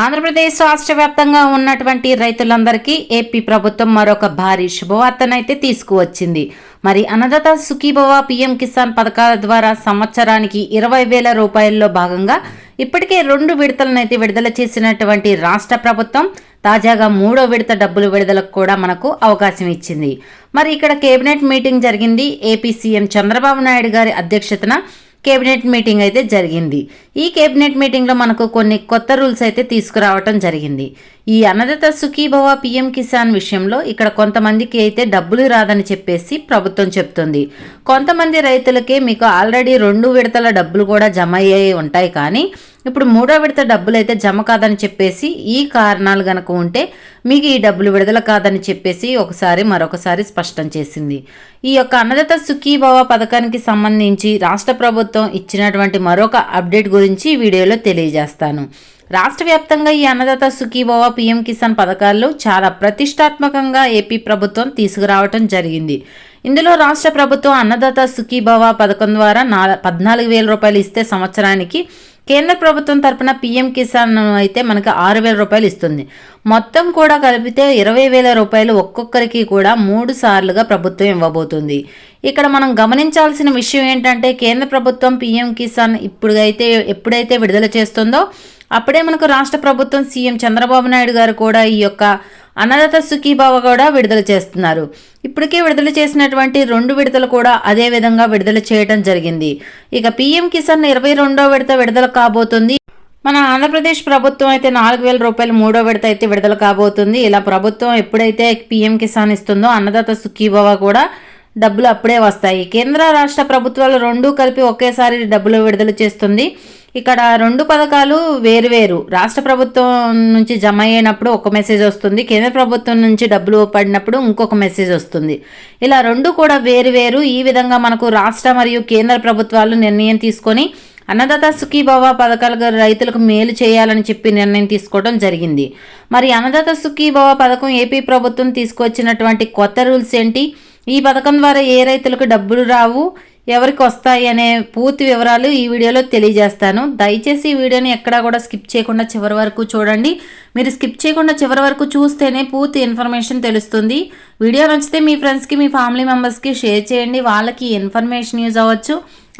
ఆంధ్రప్రదేశ్ రాష్ట్ర వ్యాప్తంగా ఉన్నటువంటి రైతులందరికీ ఏపీ ప్రభుత్వం మరొక భారీ శుభవార్తనైతే తీసుకువచ్చింది. మరి అన్నదాత సుఖీభవ పిఎం కిసాన్ పథకాల ద్వారా సంవత్సరానికి ఇరవై వేల రూపాయల్లో భాగంగా ఇప్పటికే రెండు విడతలనైతే విడుదల చేసినటువంటి రాష్ట్ర ప్రభుత్వం తాజాగా మూడో విడత డబ్బులు విడుదలకు కూడా మనకు అవకాశం ఇచ్చింది. మరి ఇక్కడ కేబినెట్ మీటింగ్ జరిగింది. ఏపీ సీఎం చంద్రబాబు నాయుడు గారి అధ్యక్షతన కేబినెట్ మీటింగ్ అయితే జరిగింది. ఈ కేబినెట్ మీటింగ్లో మనకు కొన్ని కొత్త రూల్స్ అయితే తీసుకురావటం జరిగింది. ఈ అన్నదాత సుఖీభవ పిఎం కిసాన్ విషయంలో ఇక్కడ కొంతమందికి అయితే డబ్బులు రాదని చెప్పేసి ప్రభుత్వం చెప్తుంది. కొంతమంది రైతులకే మీకు ఆల్రెడీ రెండు విడతల డబ్బులు కూడా జమ అయ్యాయి ఉంటాయి కానీ ఇప్పుడు మూడో విడత డబ్బులు అయితే జమ కాదని చెప్పేసి ఈ కారణాలు గనక ఉంటే మీకు ఈ డబ్బులు విడుదల కాదని చెప్పేసి ఒకసారి మరొకసారి స్పష్టం చేసింది. ఈ యొక్క అన్నదాత సుఖీభవ పథకానికి సంబంధించి రాష్ట్ర ప్రభుత్వం ఇచ్చినటువంటి మరొక అప్డేట్ గురించి గురించి వీడియోలో తెలియజేస్తాను. రాష్ట్ర వ్యాప్తంగా ఈ అన్నదాత సుఖీభవ పిఎం కిసాన్ పథకాలు చాలా ప్రతిష్టాత్మకంగా ఏపీ ప్రభుత్వం తీసుకురావటం జరిగింది. ఇందులో రాష్ట్ర ప్రభుత్వం అన్నదాత సుఖీభవ పథకం ద్వారా నా పద్నాలుగు వేల రూపాయలు ఇస్తే సంవత్సరానికి కేంద్ర ప్రభుత్వం తరపున పీఎం కిసాన్ అయితే మనకి ఆరు వేల రూపాయలు ఇస్తుంది. మొత్తం కూడా కలిపితే ఇరవై వేల రూపాయలు ఒక్కొక్కరికి కూడా మూడు సార్లుగా ప్రభుత్వం ఇవ్వబోతుంది. ఇక్కడ మనం గమనించాల్సిన విషయం ఏంటంటే కేంద్ర ప్రభుత్వం పీఎం కిసాన్ ఇప్పుడైతే ఎప్పుడైతే విడుదల చేస్తుందో అప్పుడే మనకు రాష్ట్ర ప్రభుత్వం సీఎం చంద్రబాబు నాయుడు గారు కూడా ఈ యొక్క అన్నదాత సుఖీభావ కూడా విడుదల చేస్తున్నారు. ఇప్పటికే విడుదల చేసినటువంటి రెండు విడుదల కూడా అదే విధంగా విడుదల చేయడం జరిగింది. ఇక పీఎం కిసాన్ ఇరవై రెండో విడత విడుదల కాబోతుంది. మన ఆంధ్రప్రదేశ్ ప్రభుత్వం అయితే నాలుగు వేల రూపాయలు మూడో విడత అయితే విడుదల కాబోతుంది. ఇలా ప్రభుత్వం ఎప్పుడైతే పీఎం కిసాన్ ఇస్తుందో అన్నదాత సుఖీభావ కూడా డబ్బులు అప్పుడే వస్తాయి. కేంద్ర రాష్ట్ర ప్రభుత్వాలు రెండూ కలిపి ఒకేసారి డబ్బులు విడుదల చేస్తుంది. ఇక్కడ రెండు పథకాలు వేరువేరు రాష్ట్ర ప్రభుత్వం నుంచి జమ అయినప్పుడు ఒక మెసేజ్ వస్తుంది కేంద్ర ప్రభుత్వం నుంచి డబ్బులు పడినప్పుడు ఇంకొక మెసేజ్ వస్తుంది. ఇలా రెండు కూడా వేరువేరు ఈ విధంగా మనకు రాష్ట్ర మరియు కేంద్ర ప్రభుత్వాలు నిర్ణయం తీసుకొని అన్నదాత సుఖీభవ పథకాలకు రైతులకు మేలు చేయాలని చెప్పి నిర్ణయం తీసుకోవడం జరిగింది. మరి అన్నదాత సుఖీభవ పథకం ఏపీ ప్రభుత్వం తీసుకొచ్చినటువంటి కొత్త రూల్స్ ఏంటి? ఈ పథకం ద్వారా ఏ రైతులకు డబ్బులు రావు? ఎవరికి వస్తాయి అనే పూర్తి వివరాలు ఈ వీడియోలో తెలియజేస్తాను. దయచేసి ఈ వీడియోని ఎక్కడా కూడా స్కిప్ చేయకుండా చివరి వరకు చూడండి. మీరు స్కిప్ చేయకుండా చివరి వరకు చూస్తేనే పూర్తి ఇన్ఫర్మేషన్ తెలుస్తుంది. వీడియో నచ్చితే మీ ఫ్రెండ్స్కి మీ ఫ్యామిలీ మెంబర్స్కి షేర్ చేయండి. వాళ్ళకి ఇన్ఫర్మేషన్ యూజ్ అవ్వచ్చు.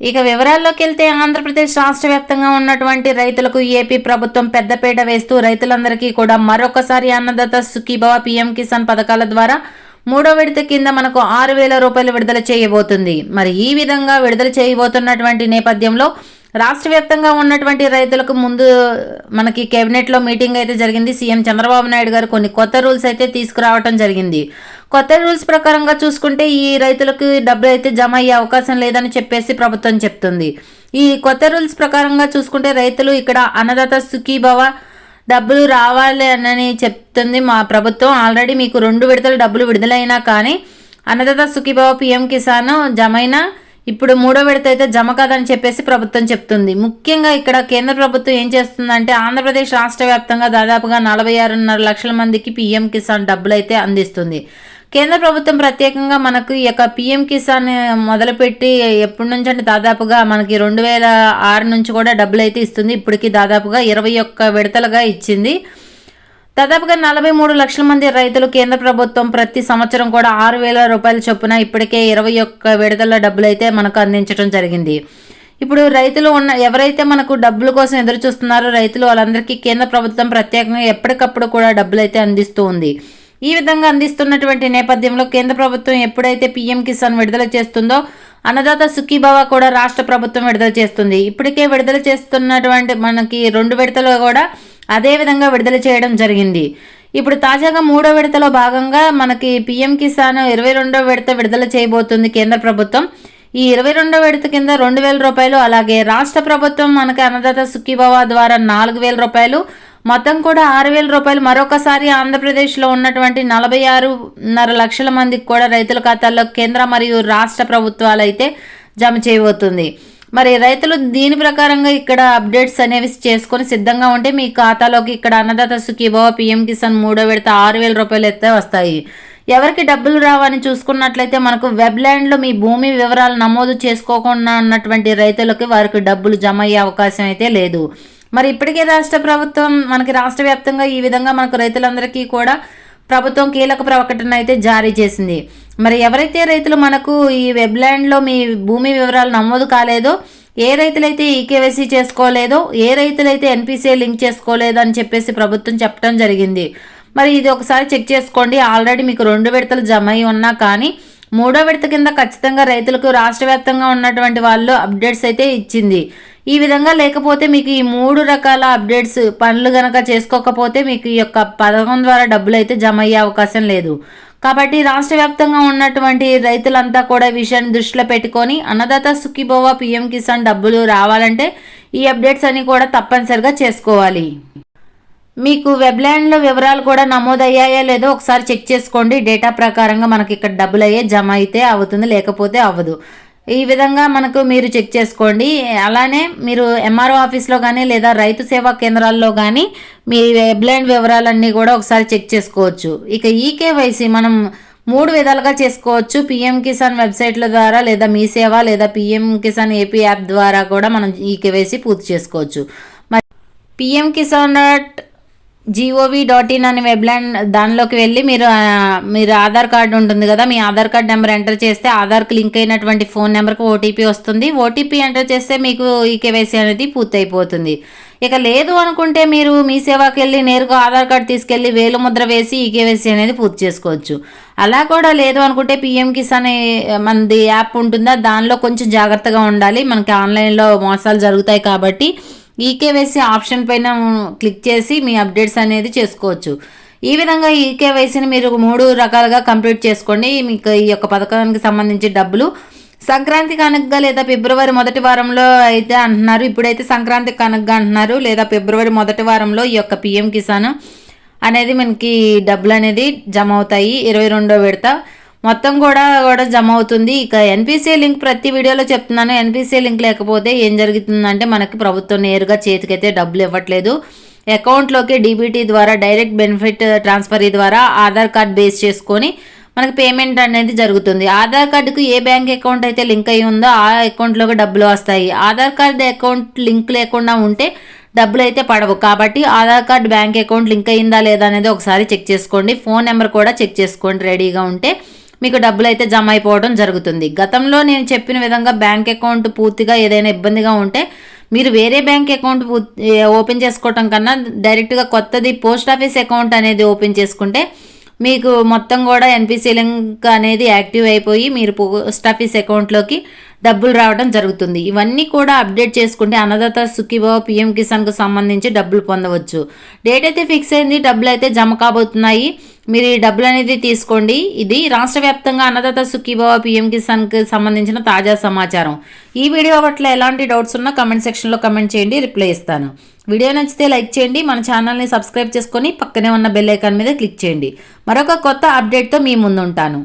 ఇక వివరాల్లోకి వెళ్తే ఆంధ్రప్రదేశ్ రాష్ట్ర వ్యాప్తంగా ఉన్నటువంటి రైతులకు ఏపీ ప్రభుత్వం పెద్దపీట వేస్తూ రైతులందరికీ కూడా మరొకసారి అన్నదాత సుఖీభవ పీఎం కిసాన్ పథకాల ద్వారా మూడో విడత కింద మనకు ఆరు వేల రూపాయలు విడుదల చేయబోతుంది. మరి ఈ విధంగా విడుదల చేయబోతున్నటువంటి నేపథ్యంలో రాష్ట్ర వ్యాప్తంగా ఉన్నటువంటి రైతులకు ముందు మనకి కేబినెట్లో మీటింగ్ అయితే జరిగింది. సీఎం చంద్రబాబు నాయుడు గారు కొన్ని కొత్త రూల్స్ అయితే తీసుకురావడం జరిగింది. కొత్త రూల్స్ ప్రకారంగా చూసుకుంటే ఈ రైతులకు డబ్బులు అయితే జమ అయ్యే అవకాశం లేదని చెప్పేసి ప్రభుత్వం చెప్తుంది. ఈ కొత్త రూల్స్ ప్రకారంగా చూసుకుంటే రైతులు ఇక్కడ అన్నదాత సుఖీభవ డబ్బులు రావాలి అని చెప్తుంది మా ప్రభుత్వం. ఆల్రెడీ మీకు రెండు విడతలు డబ్బులు విడుదలైనా కానీ అన్నదాత సుఖీభవ పిఎం కిసాన్ జమైనా ఇప్పుడు మూడో విడత అయితే జమ కాదని చెప్పేసి ప్రభుత్వం చెప్తుంది. ముఖ్యంగా ఇక్కడ కేంద్ర ప్రభుత్వం ఏం చేస్తుందంటే ఆంధ్రప్రదేశ్ రాష్ట్ర వ్యాప్తంగా దాదాపుగా నలభై ఆరున్నర లక్షల మందికి పీఎం కిసాన్ డబ్బులు అయితే అందిస్తుంది. కేంద్ర ప్రభుత్వం ప్రత్యేకంగా మనకు ఈ యొక్క పిఎం కిసాన్ మొదలుపెట్టి ఎప్పటి నుంచి అంటే దాదాపుగా మనకి రెండు వేల ఆరు నుంచి కూడా డబ్బులు అయితే ఇస్తుంది. ఇప్పటికి దాదాపుగా ఇరవై ఒక్క విడతలుగా ఇచ్చింది. దాదాపుగా నలభై మూడు లక్షల మంది రైతులు కేంద్ర ప్రభుత్వం ప్రతి సంవత్సరం కూడా ఆరు వేల రూపాయల చొప్పున ఇప్పటికే ఇరవై ఒక్క విడతల డబ్బులు అయితే మనకు అందించడం జరిగింది. ఇప్పుడు రైతులు ఉన్న ఎవరైతే మనకు డబ్బుల కోసం ఎదురు చూస్తున్నారో రైతులు వాళ్ళందరికీ కేంద్ర ప్రభుత్వం ప్రత్యేకంగా ఎప్పటికప్పుడు కూడా డబ్బులు అయితే అందిస్తూ ఉంది. ఈ విధంగా అందిస్తున్నటువంటి నేపథ్యంలో కేంద్ర ప్రభుత్వం ఎప్పుడైతే పీఎం కిసాన్ విడుదల చేస్తుందో అన్నదాత సుఖీభావ కూడా రాష్ట్ర ప్రభుత్వం విడుదల చేస్తుంది. ఇప్పటికే విడుదల చేస్తున్నటువంటి మనకి రెండు విడతలు కూడా అదే విధంగా విడుదల చేయడం జరిగింది. ఇప్పుడు తాజాగా మూడో విడతలో భాగంగా మనకి పీఎం కిసాన్ ఇరవై రెండో విడత విడుదల చేయబోతుంది కేంద్ర ప్రభుత్వం. ఈ ఇరవై రెండో విడత కింద రెండు వేల రూపాయలు అలాగే రాష్ట్ర ప్రభుత్వం మనకి అన్నదాత సుఖీభావ ద్వారా నాలుగు వేల రూపాయలు మొత్తం కూడా ఆరు వేల రూపాయలు. మరొకసారి ఆంధ్రప్రదేశ్లో ఉన్నటువంటి నలభై ఆరున్నర లక్షల మందికి కూడా రైతుల ఖాతాల్లో కేంద్ర మరియు రాష్ట్ర ప్రభుత్వాలు అయితే జమ చేయబోతుంది. మరి రైతులు దీని ప్రకారంగా ఇక్కడ అప్డేట్స్ అనేవి చేసుకొని సిద్ధంగా ఉంటే మీ ఖాతాలోకి ఇక్కడ అన్నదాత సుఖీభావ పిఎం కిసాన్ మూడో విడత ఆరు వేల రూపాయలు అయితే వస్తాయి. ఎవరికి డబ్బులు రావని చూసుకున్నట్లయితే మనకు వెబ్లాండ్లో మీ భూమి వివరాలు నమోదు చేసుకోకుండా ఉన్నటువంటి రైతులకి వారికి డబ్బులు జమ అయ్యే అవకాశం అయితే లేదు. మరి ఇప్పటికే రాష్ట్ర ప్రభుత్వం మనకి రాష్ట్ర వ్యాప్తంగా ఈ విధంగా మనకు రైతులందరికీ కూడా ప్రభుత్వం కీలక ప్రకటన అయితే జారీ చేసింది. మరి ఎవరైతే రైతులు మనకు ఈ వెబ్లాండ్లో మీ భూమి వివరాలు నమోదు కాలేదో ఏ రైతులైతే ఈకేవైసీ చేసుకోలేదో ఏ రైతులైతే ఎన్పిసిఐ లింక్ చేసుకోలేదో అని చెప్పేసి ప్రభుత్వం చెప్పడం జరిగింది. మరి ఇది ఒకసారి చెక్ చేసుకోండి. ఆల్రెడీ మీకు రెండు విడతలు జమ అయి ఉన్నా కానీ మూడో విడత కింద ఖచ్చితంగా రైతులకు రాష్ట్ర వ్యాప్తంగా ఉన్నటువంటి వాళ్ళు అప్డేట్స్ అయితే ఇచ్చింది. ఈ విధంగా లేకపోతే మీకు ఈ మూడు రకాల అప్డేట్స్ పనులు గనక చేసుకోకపోతే మీకు ఈ యొక్క పథకం ద్వారా డబ్బులు అయితే జమ అయ్యే అవకాశం లేదు. కాబట్టి రాష్ట్ర వ్యాప్తంగా ఉన్నటువంటి రైతులంతా కూడా విషయాన్ని దృష్టిలో పెట్టుకొని అన్నదాత సుఖీభవ పిఎం కిసాన్ డబ్బులు రావాలంటే ఈ అప్డేట్స్ అన్ని కూడా తప్పనిసరిగా చేసుకోవాలి. మీకు వెబ్లాండ్లో వివరాలు కూడా నమోదయ్యాయా లేదో ఒకసారి చెక్ చేసుకోండి. డేటా ప్రకారంగా మనకి ఇక్కడ డబ్బులు అయ్యే జమ అయితే అవుతుంది లేకపోతే అవ్వదు. ఈ విధంగా మనకు మీరు చెక్ చేసుకోండి. అలానే మీరు ఎంఆర్ఓ ఆఫీస్లో కానీ లేదా రైతు సేవా కేంద్రాల్లో కానీ మీ బ్లైండ్ వివరాలన్నీ కూడా ఒకసారి చెక్ చేసుకోవచ్చు. ఇక ఈకేవైసీ మనం మూడు విధాలుగా చేసుకోవచ్చు. పిఎం కిసాన్ వెబ్సైట్ల ద్వారా లేదా మీ సేవ లేదా పిఎం కిసాన్ ఏపీ యాప్ ద్వారా కూడా మనం ఈకేవైసీ పూర్తి చేసుకోవచ్చు. మరి PM Kisan dot gov dot in అనే వెబ్లైన్ దానిలోకి వెళ్ళి మీరు మీరు ఆధార్ కార్డు ఉంటుంది కదా మీ ఆధార్ కార్డ్ నెంబర్ ఎంటర్ చేస్తే ఆధార్కి లింక్ అయినటువంటి ఫోన్ నెంబర్కి ఓటీపీ వస్తుంది. ఓటీపీ ఎంటర్ చేస్తే మీకు ఈ కేవైసీ అనేది పూర్తయిపోతుంది. ఇక లేదు అనుకుంటే మీరు మీ సేవకి వెళ్ళి నేరుగా ఆధార్ కార్డు తీసుకెళ్ళి వేలు ముద్ర వేసి ఈ కేవైసీ అనేది పూర్తి చేసుకోవచ్చు. అలా కూడా లేదు అనుకుంటే పిఎం కిసాన్ అనే మనది యాప్ ఉంటుందా దానిలో కొంచెం జాగ్రత్తగా ఉండాలి. మనకి ఆన్లైన్లో మోసాలు జరుగుతాయి కాబట్టి ఈకేవైసీ ఆప్షన్ పైన క్లిక్ చేసి మీ అప్డేట్స్ అనేది చేసుకోవచ్చు. ఈ విధంగా ఈకేవైసీని మీరు మూడు రకాలుగా కంప్లీట్ చేసుకోండి. మీకు ఈ యొక్క పథకానికి సంబంధించి డబ్బులు. సంక్రాంతి కనుకగా లేదా ఫిబ్రవరి మొదటి వారంలో అయితే అంటున్నారు. ఇప్పుడైతే సంక్రాంతి కనుకగా అంటున్నారు. లేదా ఫిబ్రవరి మొదటి వారంలో ఈ యొక్క పిఎం కిసాన్ అనేది మనకి డబ్బులు అనేది జమ అవుతాయి. ఇరవై రెండో విడత. మొత్తం కూడా కూడా జమ అవుతుంది. ఇక ఎన్పీసీ లింక్ ప్రతి వీడియోలో చెప్తున్నాను. ఎన్పీసీ లింక్ లేకపోతే ఏం జరుగుతుందంటే మనకి ప్రభుత్వం నేరుగా చేతికైతే డబ్బులు ఇవ్వట్లేదు. అకౌంట్లోకి డీబీటీ ద్వారా డైరెక్ట్ బెనిఫిట్ ట్రాన్స్ఫర్ ద్వారా ఆధార్ కార్డ్ బేస్ చేసుకొని మనకి పేమెంట్ అనేది జరుగుతుంది. ఆధార్ కార్డుకు ఏ బ్యాంక్ అకౌంట్ అయితే లింక్ అయి ఉందో ఆ అకౌంట్లోకి డబ్బులు వస్తాయి. ఆధార్ కార్డు అకౌంట్ లింక్ లేకుండా ఉంటే డబ్బులు అయితే పడవు. కాబట్టి Aadhaar card bank account link అయిందా లేదా అనేది ఒకసారి చెక్ చేసుకోండి. ఫోన్ నెంబర్ కూడా చెక్ చేసుకోండి రెడీగా ఉంటే. మీకు డబ్బులు అయితే జమ అయిపోవడం జరుగుతుంది. గతంలో నేను చెప్పిన విధంగా బ్యాంక్ అకౌంట్ పూర్తిగా ఏదైనా ఇబ్బందిగా ఉంటే మీరు వేరే బ్యాంక్ అకౌంట్ ఓపెన్ చేసుకోవటం కన్నా డైరెక్ట్గా కొత్తది పోస్ట్ ఆఫీస్ అకౌంట్ అనేది ఓపెన్ చేసుకుంటే మీకు మొత్తం కూడా ఎన్పిసి లింక్ అనేది యాక్టివ్ అయిపోయి మీరు పోస్ట్ ఆఫీస్ అకౌంట్లోకి డబ్బులు రావడం జరుగుతుంది. ఇవన్నీ కూడా అప్డేట్ చేసుకుంటే అన్నదాత సుఖీభావ పిఎం కిసాన్కు సంబంధించి డబ్బులు పొందవచ్చు. డేట్ అయితే ఫిక్స్ అయింది. డబ్బులు అయితే జమ కాబోతున్నాయి. మీరు ఈ డబ్బులు అనేది తీసుకోండి. ఇది రాష్ట్ర వ్యాప్తంగా అన్నదాత సుఖీభావ పిఎం కిసాన్కి సంబంధించిన తాజా సమాచారం. ఈ వీడియో పట్ల ఎలాంటి డౌట్స్ ఉన్నా కమెంట్ సెక్షన్లో కమెంట్ చేయండి రిప్లై ఇస్తాను. వీడియో నచ్చితే లైక్ చేయండి మన ఛానల్ని సబ్స్క్రైబ్ చేసుకొని పక్కనే ఉన్న బెల్ ఐకాన్ మీద క్లిక్ చేయండి. మరొక కొత్త అప్డేట్తో మీ ముందుంటాను.